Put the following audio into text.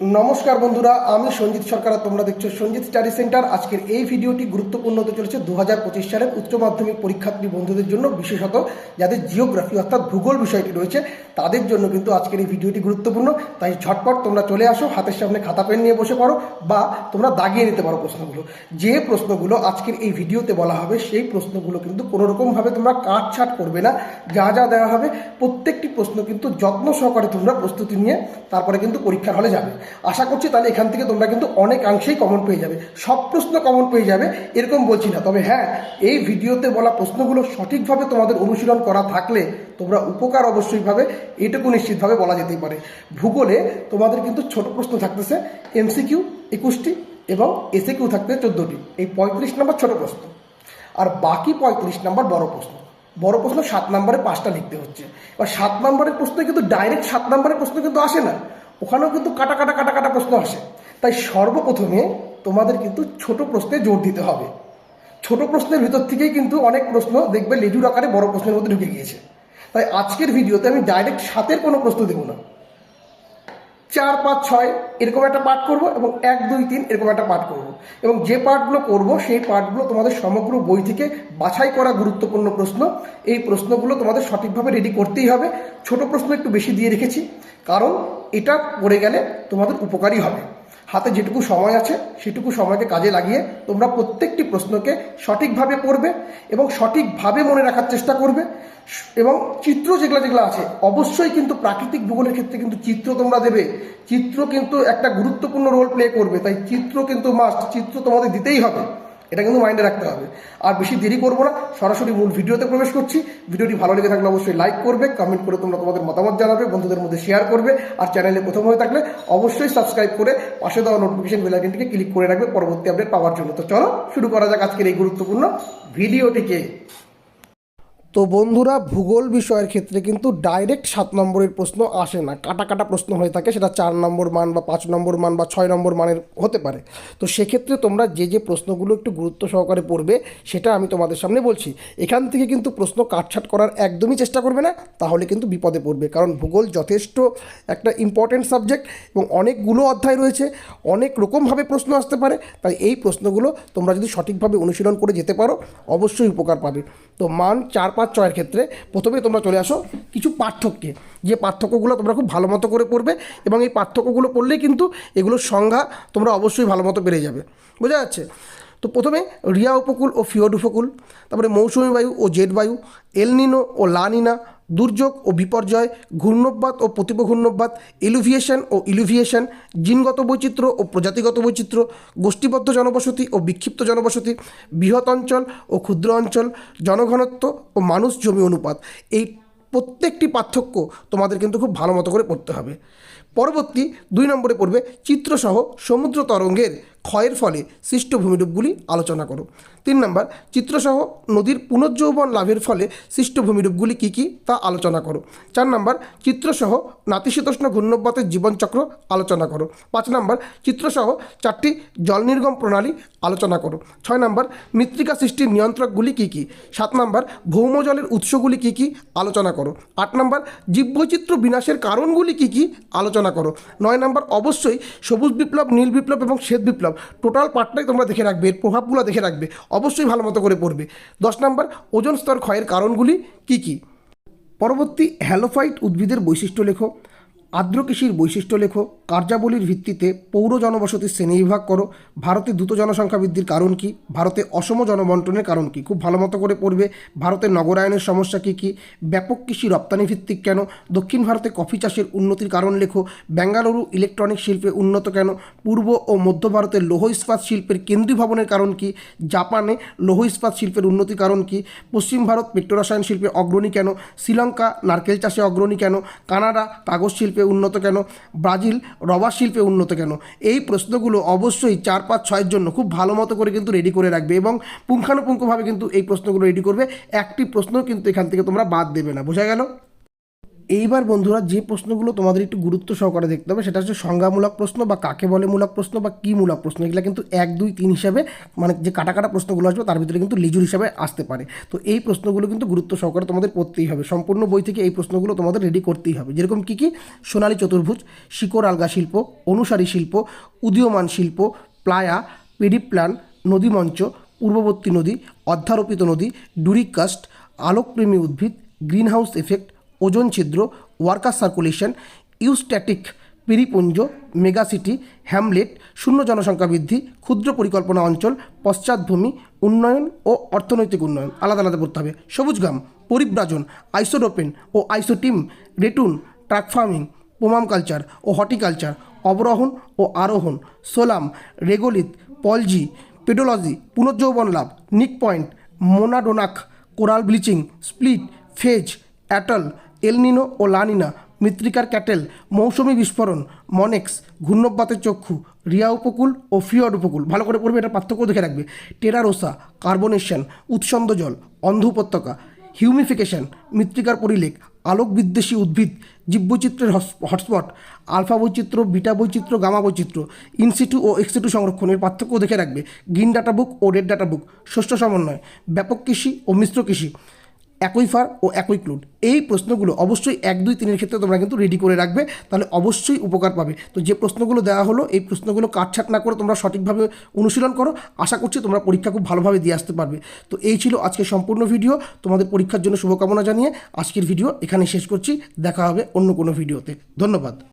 নমস্কার বন্ধুরা, আমি সঞ্জিত সরকার তোমরা দেখছ সঞ্জিত স্টাডি সেন্টার। আজকের এই ভিডিওটি গুরুত্বপূর্ণ হতে চলেছে দু হাজার পঁচিশ সালের উচ্চ মাধ্যমিক পরীক্ষার্থী বন্ধুদের জন্য, বিশেষত যাদের জিওগ্রাফি অর্থাৎ ভূগোল বিষয়টি রয়েছে, তাদের জন্য কিন্তু আজকের এই ভিডিওটি গুরুত্বপূর্ণ। তাই ঝটপট তোমরা চলে আসো, হাতের সামনে খাতা পেন নিয়ে বসে পড়ো, বা তোমরা দাগিয়ে নিতে পারো প্রশ্নগুলো। যে প্রশ্নগুলো আজকের এই ভিডিওতে বলা হবে, সেই প্রশ্নগুলো কিন্তু কোনো রকমভাবে তোমরা কাটছাট করবে না। যা যা দেওয়া হবে, প্রত্যেকটি প্রশ্ন কিন্তু যত্ন সহকারে তোমরা প্রস্তুতি নিয়ে তারপরে কিন্তু পরীক্ষার হলে যাবে। আশা করছি তাহলে এখান থেকে তোমরা কিন্তু অনেকাংশেই কমন পেয়ে যাবে। সব প্রশ্ন কমন পেয়ে যাবে, এরকম বলছি না। তবে হ্যাঁ এই ভিডিওতে বলা প্রশ্নগুলো সঠিকভাবে তোমাদের অনুশীলন করা থাকলে তোমরা উপকার অবশ্যই পাবে, এটুকু নিশ্চিতভাবে বলা যেতেই পারে। ভূগোলে তোমাদের কিন্তু ছোট প্রশ্ন থাকতেছে এমসিকিউ একুশটি এবং এসে কিউ থাকতে চোদ্দোটি। এই পঁয়ত্রিশ নম্বর ছোট প্রশ্ন। আর বাকি পঁয়ত্রিশ নম্বর বড় প্রশ্ন। বড় প্রশ্ন সাত নম্বরে পাঁচটা লিখতে হচ্ছে। এবার সাত নম্বরের প্রশ্ন কিন্তু ডাইরেক্ট সাত নম্বরের প্রশ্ন কিন্তু আসে না। ওখানেও কিন্তু কাটা কাটা কাটা কাটা প্রশ্ন আসে। তাই সর্বপ্রথমে তোমাদের কিন্তু ছোট প্রশ্নে জোর দিতে হবে। ছোট প্রশ্নের ভিতর থেকেই কিন্তু অনেক প্রশ্ন দেখবে লেজুর আকারে বড় প্রশ্নের মধ্যে ঢুকে গিয়েছে। তাই আজকের ভিডিওতে আমি ডাইরেক্ট সাতের কোনো প্রশ্ন দেবো না। চার, পাঁচ, ছয় এরকম একটা পাঠ করব এবং এক, দুই, তিন এরকম একটা পাঠ করব। এবং যে পাঠগুলো করব, সেই পাঠগুলো তোমাদের সমগ্র বই থেকে বাছাই করা গুরুত্বপূর্ণ প্রশ্ন। এই প্রশ্নগুলো তোমাদের সঠিকভাবে রেডি করতেই হবে। ছোট প্রশ্ন একটু বেশি দিয়ে রেখেছি, কারণ এটা পড়ে গেলে তোমাদের উপকারই হবে। হাতে যেটুকু সময় আছে, সেটুকু সময়কে কাজে লাগিয়ে তোমরা প্রত্যেকটি প্রশ্নকে সঠিকভাবে পড়বে এবং সঠিকভাবে মনে রাখার চেষ্টা করবে। এবং চিত্র যেগুলো যেগুলো আছে, অবশ্যই কিন্তু প্রাকৃতিক ভূগোলের ক্ষেত্রে কিন্তু চিত্র তোমরা দেবে। চিত্র কিন্তু একটা গুরুত্বপূর্ণ রোল প্লে করবে, তাই চিত্র কিন্তু মাস্ট চিত্র তোমাদের দিতেই হবে। এটা কিন্তু মাইন্ডে রাখতে হবে। আর বেশি দেরি করব না, সরাসরি মূল ভিডিওতে প্রবেশ করছি। ভিডিওটি ভালো লেগে থাকলে অবশ্যই লাইক করবে কমেন্ট করে তোমরা তোমাদের মতামত জানাবে, বন্ধুদের মধ্যে শেয়ার করবে, আর চ্যানেলে প্রথম হয়ে থাকলে অবশ্যই সাবস্ক্রাইব করে পাশে দেওয়া নোটিফিকেশন বেলাইকনটিকে ক্লিক করে রাখবে পরবর্তী আপডেট পাওয়ার জন্য। তো চলো, শুরু করা যাক আজকের এই গুরুত্বপূর্ণ ভিডিওটিকে। তো বন্ধুরা, ভূগোল বিষয়ের ক্ষেত্রে কিন্তু ডাইরেক্ট সাত নম্বরের প্রশ্ন আসে না। কাটা কাটা প্রশ্ন হয়ে থাকে, সেটা চার নম্বর মান বা পাঁচ নম্বর মান বা ছয় নম্বর মানের হতে পারে। তো সেক্ষেত্রে তোমরা যে যে প্রশ্নগুলো একটু গুরুত্ব সহকারে পড়বে, সেটা আমি তোমাদের সামনে বলছি। এখান থেকে কিন্তু প্রশ্ন কাটছাট করার একদমই চেষ্টা করবে না, তাহলে কিন্তু বিপদে পড়বে। কারণ ভূগোল যথেষ্ট একটা ইম্পর্টেন্ট সাবজেক্ট এবং অনেকগুলো অধ্যায় রয়েছে, অনেক রকমভাবে প্রশ্ন আসতে পারে। তাই এই প্রশ্নগুলো তোমরা যদি সঠিকভাবে অনুশীলন করে যেতে পারো, অবশ্যই উপকার পাবে। তো মান চার পাঁচ ছয়ের ক্ষেত্রে প্রথমে তোমরা চলে আসো কিছু পার্থক্যে। যে পার্থক্যগুলো তোমরা খুব ভালো মতো করে পড়বে এবং এই পার্থক্যগুলো পড়লেই কিন্তু এগুলোর সংজ্ঞা তোমরা অবশ্যই ভালো মতো বেড়ে যাবে। বোঝা যাচ্ছে? তো প্রথমে রিয়া উপকূল ও ফিওড উপকূল, তারপরে মৌসুমী বায়ু ও জেট বায়ু এলনিনো ও লানিনা দুর্যোগ ও বিপর্যয় ঘূর্ণবাত ও প্রতিপ ঘূর্ণবাত ইলুভিয়েশন ও ইলুভিয়েশন, জিনগত বৈচিত্র্য ও প্রজাতিগত বৈচিত্র্য, গোষ্ঠীবদ্ধ জনবসতি ও বিক্ষিপ্ত জনবসতি, বৃহৎ অঞ্চল ও ক্ষুদ্র অঞ্চল, জনঘনত্ব ও মানুষ জমি অনুপাত। এই প্রত্যেকটি পার্থক্য তোমাদের কিন্তু খুব ভালো মতো করে পড়তে হবে। পরবর্তী দুই নম্বরে পড়বে চিত্রসহ সমুদ্র তরঙ্গের ক্ষয়ের ফলে সৃষ্ট ভূমিরূপগুলি আলোচনা করো। তিন নম্বর, চিত্রসহ নদীর পুনর্যৌবন লাভের ফলে সৃষ্ট ভূমিরূপগুলি কী কী তা আলোচনা করো। চার নম্বর, চিত্রসহ নাতিশীতোষ্ণ ঘূর্ণবাতের জীবনচক্র আলোচনা করো। পাঁচ নম্বর, চিত্রসহ চারটি জল নির্গম প্রণালী আলোচনা করো। ছয় নম্বর, মৃত্তিকা সৃষ্টির নিয়ন্ত্রকগুলি কী কী? সাত নম্বর ভৌমজলের উৎসগুলি কী কী আলোচনা করো। আট নম্বর, জীববৈচিত্র্য বিনাশের কারণগুলি কী কী আলোচনা করো। নয় নম্বর, অবশ্যই সবুজ বিপ্লব, নীল বিপ্লব এবং শ্বেত বিপ্লব। টোটাল পার্টটাই তোমরা দেখে রাখবে, এর প্রভাবগুলো দেখে রাখবে, অবশ্যই ভালো মতো করে পড়বে। দশ নম্বর, ওজন স্তর ক্ষয়ের কারণগুলি কি কি? পরবর্তী হ্যালোফাইট উদ্ভিদের বৈশিষ্ট্য লেখো। আর্দ্র কৃষির বৈশিষ্ট্য লেখো, কার্যাবলীর ভিত্তিতে পৌর জনবসতির শ্রেণীবিভাগ করো, ভারতে দ্রুত জনসংখ্যা বৃদ্ধির কারণ কী, ভারতে অসম জনবন্টনের কারণ কী, খুব ভালো মতো করে পড়বে ভারতের নগরায়নের সমস্যা কী কী, ব্যাপক কৃষি রপ্তানি ভিত্তিক কেন, দক্ষিণ ভারতে কফি চাষের উন্নতির কারণ লেখো, বেঙ্গালুরু ইলেকট্রনিক শিল্পে উন্নত কেন, পূর্ব ও মধ্য ভারতের লৌহ ইস্পাত শিল্পের কেন্দ্রীয় ভবনের কারণ কী, জাপানে লৌহ ইস্পাত শিল্পের উন্নতির কারণ কী, পশ্চিম ভারত পেট্রোরসায়ন শিল্পে অগ্রণী কেন, শ্রীলঙ্কা নারকেল চাষে অগ্রণী কেন, কানাডা কাগজ শিল্পে উন্নত কেন? ব্রাজিল রবার শিল্পে উন্নত কেন? এই প্রশ্নগুলো অবশ্যই চার, পাঁচ, ছয়ের জন্য খুব ভালো মতো করে কিন্তু রেডি করে রাখবে এবং পুঙ্খানুপুঙ্খভাবে কিন্তু এই প্রশ্নগুলো রেডি করবে। একটি প্রশ্ন কিন্তু এখান থেকে তোমরা বাদ দেবে না। বোঝা গেল? এইবার বন্ধুরা যে প্রশ্নগুলো তোমাদের একটু গুরুত্ব সহকারে দেখতে হবে, সেটা হচ্ছে সংজ্ঞামূলক প্রশ্ন বা কাকে বলে মূলক প্রশ্ন বা কী মূলক প্রশ্ন। এগুলো কিন্তু এক, দুই, তিন হিসাবে মানে যে কাটা কাটা প্রশ্নগুলো আসবে তার ভিতরে কিন্তু লিজুর হিসাবে আসতে পারে। তো এই প্রশ্নগুলো কিন্তু গুরুত্ব সহকারে তোমাদের পড়তেই হবে। সম্পূর্ণ বই থেকে এই প্রশ্নগুলো তোমাদের রেডি করতেই হবে। যেরকম কী কী? সোনালী চতুর্ভুজ, শিকড় আলগা শিল্প, অনুসারী শিল্প, উদীয়মান শিল্প, প্লায়া পেডিপ্লান নদীমঞ্চ, পূর্ববর্তী নদী অধ্যারোপিত নদী ডুরিক কাস্ট আলোকপ্রেমী উদ্ভিদ, গ্রিনহাউস এফেক্ট ওজন ছিদ্র ওয়ার্কার সার্কুলেশন, ইউস্ট্যাটিক পেরিপুঞ্জ মেগাসিটি হ্যামলেট, শূন্য জনসংখ্যা বৃদ্ধি, ক্ষুদ্র পরিকল্পনা অঞ্চল পশ্চাৎভূমি উন্নয়ন ও অর্থনৈতিক উন্নয়ন। আলাদা আলাদা করতে হবে। সবুজগাম পরিব্রাজন আইসোডোপেন ও আইসোটিম, রেটুন, ট্রাক ফার্মিং, পোমাম কালচার ও হর্টিকালচার, অবরোহণ ও আরোহণ, সোলাম রেগোলিত পলজি, পেডোলজি, পুনর্যৌবন লাভ, nick point, monadnock, coral bleaching, split, phase, atoll El Nino ও লানিনা মৃত্তিকার ক্যাটেল, মৌসুমি বিস্ফোরণ, মনেক্স ঘূর্ণপাতের চক্ষু, রিয়া উপকূল ও ফিয়ড উপকূল। ভালো করে পড়বে, এটা পার্থক্য দেখে রাখবে। টেরারোসা, কার্বনেশন, উৎসন্দ জল, অন্ধ উপত্যকা, হিউমিফিকেশন, মৃত্তিকার পরিলেখ, আলোক বিদ্বেষী উদ্ভিদ, জীববৈচিত্র্যের হটস্পট, আলফা বৈচিত্র্য, বিটা বৈচিত্র্য, গামা বৈচিত্র্য ইনসিটু ও এক্সিটু সংরক্ষণের পার্থক্য দেখে রাখবে। গ্রিন ডাটা বুক ও রেড ডাটা বুক শস্য সমন্বয়, ব্যাপক কৃষি ও মিশ্র কৃষি। অ্যাকুইফার ও অ্যাকুইক্লুড এই প্রশ্নগুলো অবশ্যই এক, দুই, তিনের ক্ষেত্রে তোমরা কিন্তু রেডি করে রাখবে, তাহলে অবশ্যই উপকার পাবে। তো যে প্রশ্নগুলো দেওয়া হলো, এই প্রশ্নগুলো কাটছাট না করে তোমরা সঠিকভাবে অনুশীলন করো। আশা করছি তোমরা পরীক্ষা খুব ভালোভাবে দিয়ে আসতে পারবে। তো এই ছিল আজকে সম্পূর্ণ ভিডিও তোমাদের পরীক্ষার জন্য শুভকামনা জানিয়ে আজকের ভিডিও এখানে শেষ করছি। দেখা হবে অন্য কোনো ভিডিওতে ধন্যবাদ।